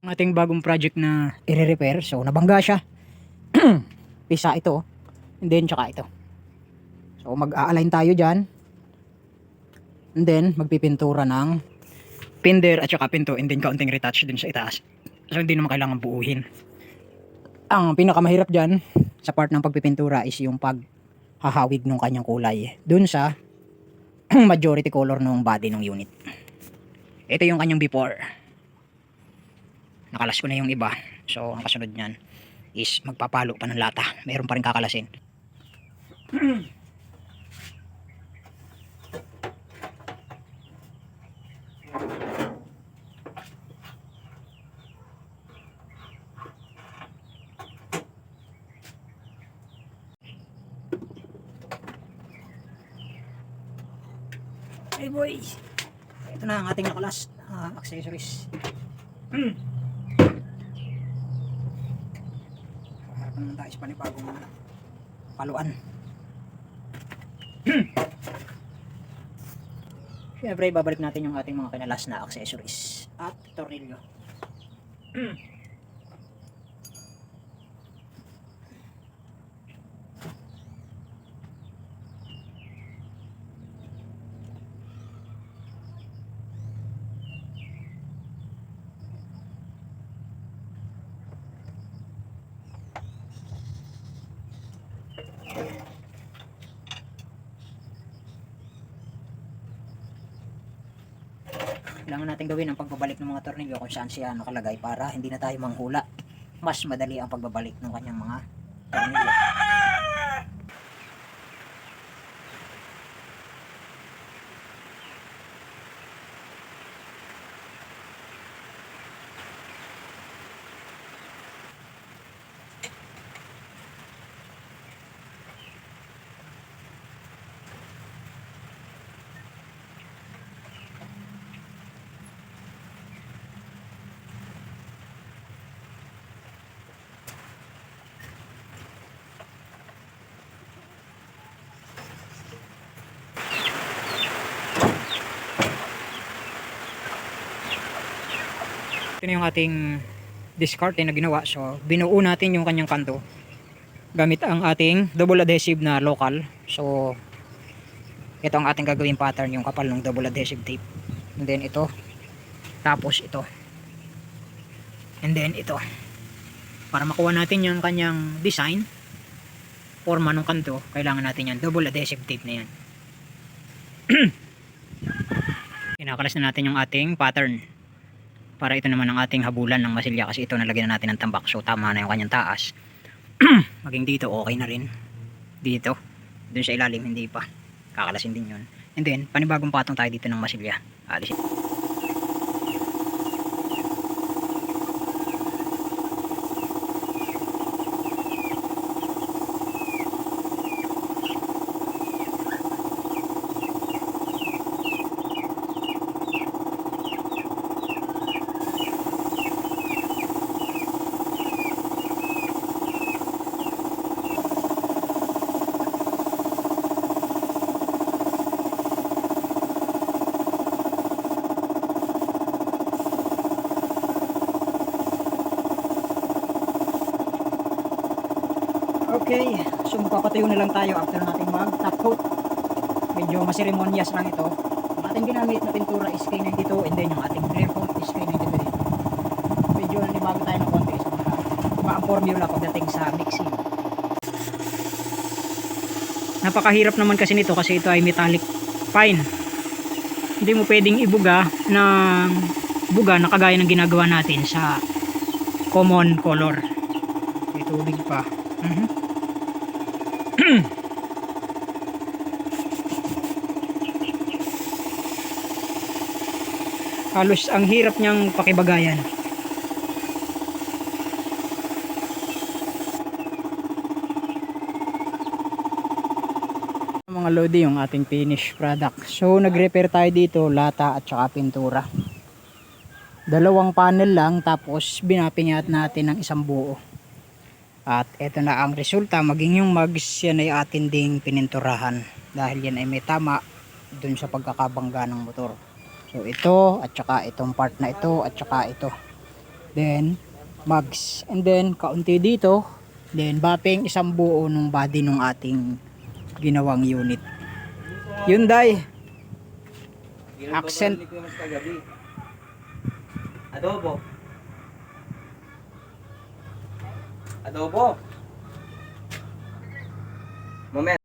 Ang ating bagong project na i-repair. So, nabangga siya. Pisa ito. And then, tsaka ito. So, mag-a-align tayo dyan. And then, magpipintura ng pinder at saka pinto. And then, kaunting retouch din sa itaas. So, hindi naman kailangan buuhin. Ang pinakamahirap dyan sa part ng pagpipintura is yung paghahawig ng kanyang kulay. Dun sa majority color ng body ng unit. Ito yung kanyang before. Nakalas ko na yung iba. So, ang kasunod niyan is magpapalo pa ng lata. Meron pa rin kakalasin. Hey boy! Ito na ang ating nakalas ah, accessories. Tayo sa panibagong paluan. Siyempre, babalik natin yung ating mga kinalas na accessories at tornilyo. Kailangan natin gawin ang pagbabalik ng mga tornilyo kung saan siya nakalagay para hindi na tayo manghula. Mas madali ang pagbabalik ng kanyang mga tornilyo. Ito na yung ating discarte na ginawa. So, binuo natin yung kanyang kanto gamit ang ating double adhesive na local. So, ito ang ating gagawin pattern, yung kapal ng double adhesive tape. And then ito. Tapos ito. And then ito. Para makuha natin yung kanyang design, forma ng kanto, kailangan natin yan. Double adhesive tape na yan. Kinakalas na natin yung ating pattern para ito naman ang ating habulan ng masilya kasi ito nalagyan na natin ng tambak. So tama na yung kanyang taas. Maging dito okay na rin. Dito. Dun sa ilalim hindi pa. Kakalasin din yun. And then panibagong patong tayo dito ng masilya alisin Okay, so magpapatayo na lang tayo after natin mag top coat. Medyo maseremonyas lang ito. Ang ating ginamit na pintura is K92 and then yung ating clear coat is K92 din. Medyo nanibago tayo ng konti sa mga iba formula pagdating sa mixing. Napakahirap naman kasi nito kasi ito ay metallic fine. Hindi mo pwedeng ibuga ng buga na kagaya ng ginagawa natin sa common color. May tubig pa. Mhm. halos ang hirap niyang pakibagayan. Mga lodi yung ating finished product. So nag-repair tayo dito lata at saka pintura. Dalawang panel lang tapos binapingat natin ng isang buo. At ito na ang resulta, maging yung mugs yan ay atin ding pininturahan dahil yan ay may tama dun sa pagkakabangga ng motor. So ito at saka itong part na ito at saka ito. Then mugs and then kaunti dito then bapping isang buo ng body ng ating ginawang unit. Yun day. Accent. Adobo. adobo. Moment.